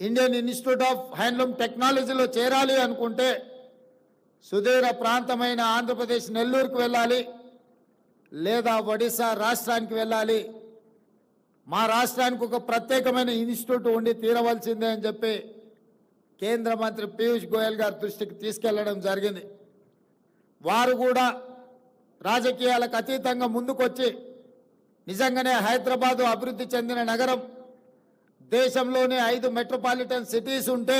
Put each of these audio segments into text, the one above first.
Indian institute of handloom టెక్నాలజీలో చేరాలి అనుకుంటే సుదూర ప్రాంతమైన ఆంధ్రప్రదేశ్ నెల్లూరుకు వెళ్ళాలి లేదా ఒడిశా రాష్ట్రానికి వెళ్ళాలి. మా రాష్ట్రానికి ఒక ప్రత్యేకమైన ఇన్స్టిట్యూట్ ఉండి తీరవలసిందే అని చెప్పి కేంద్ర మంత్రి పీయూష్ గోయల్ గారి దృష్టికి తీసుకెళ్ళడం జరిగింది. వారు కూడా రాజకీయాలకు అతీతంగా ముందుకొచ్చి నిజంగానే హైదరాబాదు అభివృద్ధి చెందిన నగరం దేశంలోనే ఐదు మెట్రోపాలిటన్ సిటీస్ ఉంటే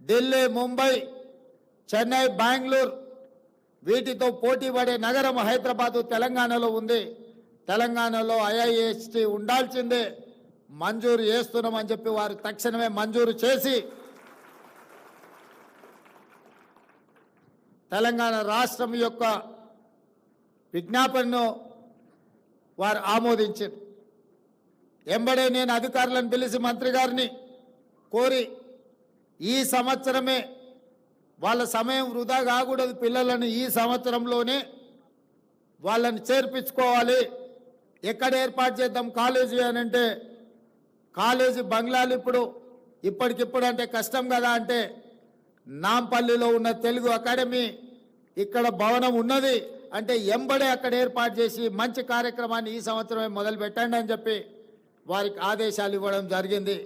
ఢిల్లీ ముంబై చెన్నై బెంగళూరు వీటితో పోటీ పడే నగరం హైదరాబాదు తెలంగాణలో ఉంది. తెలంగాణలో ఐఐఎస్టి ఉండాల్సిందే. మంజూరు చేస్తున్నామని చెప్పి వారు తక్షణమే మంజూరు చేసి తెలంగాణ రాష్ట్రం యొక్క విజ్ఞాపనను వారు ఆమోదించారు. ఎంబడే నేను అధికారులను పిలిచి మంత్రి గారిని కోరి ఈ సంవత్సరమే వాళ్ళ సమయం వృధా కాకూడదు పిల్లలను ఈ సంవత్సరంలోనే వాళ్ళని చేర్పించుకోవాలి. ఎక్కడ ఏర్పాటు చేద్దాం కాలేజీ అని అంటే కాలేజీ బంగ్లాలు ఇప్పుడు ఇప్పటికిప్పుడు అంటే కష్టం కదా అంటే నాంపల్లిలో ఉన్న తెలుగు అకాడమీ ఇక్కడ భవనం ఉన్నది. అంటే ఎంబడే అక్కడ ఏర్పాటు చేసి మంచి కార్యక్రమాన్ని ఈ సంవత్సరమే మొదలు పెట్టండి అని చెప్పి వారికి ఆదేశాలు ఇవ్వడం జరిగింది.